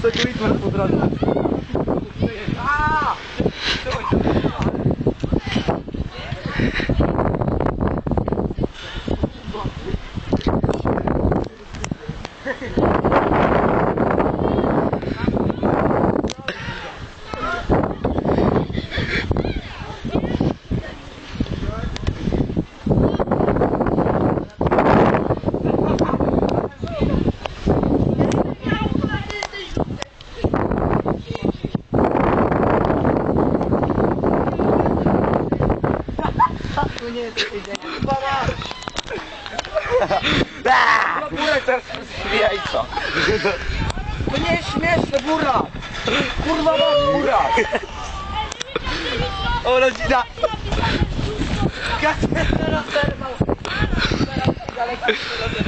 Să te uiți mai putrat. Ah! Thank you. co tu idłem po drodze. Burek teraz jajco. To nie jest śmieszne, burra! Kurwa ma burra! O, rodzina! Gazet rozerwał! Daleko się rozerwał.